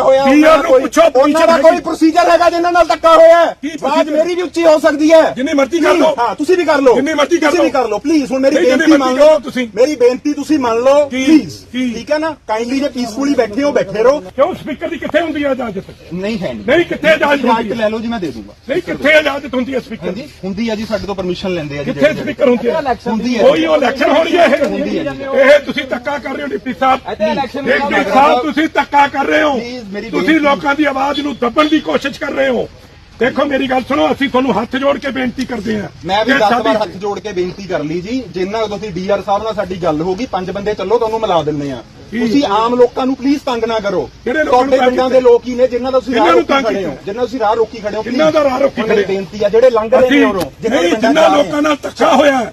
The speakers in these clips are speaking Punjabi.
ਹੋਇਆ ਉਹਨਾਂ ਦਾ ਨੂੰ ਕੋਈ- ਪੁੱਛੋ, ਉਹਨਾਂ ਦਾ ਕੋਈ ਪ੍ਰੋਸੀਜਰ ਹੈਗਾ ਜਿਨ੍ਹਾਂ ਨਾਲ ਧੱਕਾ ਹੋਇਆ procedure? ਮੇਰੀ ਵੀ ਉੱਚੀ ਹੋ ਸਕਦੀ ਹੈ। ਜਿੰਨੀ ਮਰਜ਼ੀ ਕਰ ਲਓ। ਹਾਂ ਤੁਸੀਂ ਵੀ ਕਰ ਲਓ। ਜਿੰਨੀ ਮਰਜ਼ੀ ਕਰ ਤੁਸੀਂ ਲਓ। ਵੀ ਕਰ ਲਓ। ਪਲੀਜ਼ ਹੁਣ ਮੇਰੀ ਬੇਨਤੀ ਮੰਨ ਲਓ। ਤੁਸੀਂ। ਮੇਰੀ ਬੇਨਤੀ ਤੁਸੀਂ ਮੰਨ ਲਓ? ਪਲੀਜ਼? ਠੀਕ ਹੈ ਨਾ? ਕਾਈਂਡਲੀ ਜੇ ਪੀਸਫੁਲੀ ਬੈਠੇ ਹੋ ਬੈਠੇ ਰਹੋ। ਕਿਉਂ? ਸਪੀਕਰ ਦੀ ਕਿੱਥੇ ਹੁੰਦੀ ਹੈ ਇਜਾਜ਼ਤ? ਨਹੀਂ ਹੈ ਨਹੀਂ। ਕਿੱਥੇ ਇਜਾਜ਼ਤ ਹੁੰਦੀ ਹੈ? ਲੈ ਲਓ ਜੀ ਮੈਂ ਦੇ ਦੂੰਗਾ। ਨਹੀਂ ਕਿੱਥੇ ਇਜਾਜ਼ਤ ਹੁੰਦੀ ਹੈ ਸਪੀਕਰ ਦੀ? ਹੁੰਦੀ ਹੈ ਜੀ ਸਾਡੇ ਤੋਂ ਪਰਮਿਸ਼ਨ ਲੈਂਦੇ ਆ ਜੀ ਕਿੱਥੇ ਸਪੀਕਰ ਹੁੰਦੀ ਹੈ? ਹੁੰਦੀ ਹੈ ਕੋਈ ਉਹ ਇਲੈਕਸ਼ਨ ਹੋਣੀ ਹੈ ਹੁੰਦੀ ਹੈ ਇਹ ਇਹ ਤੁਸੀਂ ਧੱਕਾ ਕਰ ਰਹੇ ਹੋ ਡਿਪਟੀ ਸਾਹਿਬ। ਡਿਪਟੀ ਸਾਹਿਬ ਤੁਸੀਂ ਧੱਕਾ ਕਰ ਰਹੇ ਹੋ। ਤੁਸੀਂ ਲੋਕਾਂ ਦੀ ਆਵਾਜ਼ ਨੂੰ ਦੱਬਣ ਦੀ ਕੋਸ਼ਿਸ਼ ਕਰ ਰਹੇ ਹੋ। ਦੇਖੋ ਮੇਰੀ ਗੱਲ ਸੁਣੋ ਅਸੀਂ ਤੁਹਾਨੂੰ ਹੱਥ ਜੋੜ ਕੇ ਬੇਨਤੀ ਕਰਦੇ ਹਾਂ। ਮੈਂ ਵੀ ਕਿ 10 ਸਾਡੀ- ਵਾਰ ਹੱਥ ਜੋੜ ਕੇ ਬੇਨਤੀ ਕਰ ਲਈ ਜੀ। ਜਿੰਨਾ ਤੁਸੀਂ ਡੀਆਰ ਸਾਹਿਬ ਨਾਲ ਸਾਡੀ ਗੱਲ ਹੋ ਗਈ ਪੰਜ ਬੰਦੇ ਚੱਲੋ ਤੁਹਾਨੂੰ ਮਿਲਾ ਦਿੰਦੇ ਆ ਤੁਸੀਂ ਆਮ ਲੋਕਾਂ ਨੂੰ ਪਲੀਜ਼ ਤੰਗ ਨਾ ਕਰੋ। ਕਿਹੜੇ ਲੋਕਾਂ ਨੂੰ ਤੁਹਾਡੇ ਪਿੰਡਾਂ? ਦੇ ਲੋਕ ਹੀ ਨੇ ਜਿਨ੍ਹਾਂ ਦਾ ਤੁਸੀਂ ਰਾਹ ਰੋਕੀ ਖੜੇ ਹੋ? ਜਿਨ੍ਹਾਂ ਤੁਸੀਂ ਰਾਹ ਰੋਕੀ ਖੜੇ ਹੋ। ਕਿਹਨਾਂ ਦਾ ਰਾਹ ਰੋਕੀ ਖੜੇ? ਬੇਨਤੀ ਆ ਜਿਹੜੇ ਲੰਘ ਰਹੇ ਨੇ ਉਰੋਂ ਜਿਨ੍ਹਾਂ ਜਿਨ੍ਹਾਂ ਲੋਕਾਂ ਨਾਲ ਧੱਕਾ ਹੋਇਆ ਹੈ,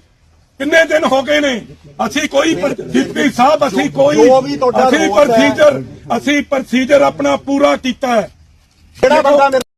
ਕਿੰਨੇ ਦਿਨ ਹੋ ਗਏ ਨੇ ਅਸੀਂ ਕੋਈ ਡਿਪਟੀ ਸਾਹਿਬ ਅਸੀਂ ਕੋਈ ਅਸੀਂ। ਪ੍ਰੋਸੀਜਰ ਅਸੀਂ ਪ੍ਰੋਸੀਜਰ ਆਪਣਾ ਪੂਰਾ ਕੀਤਾ ਹੈ ਜਿਹੜਾ ਬੰਦਾ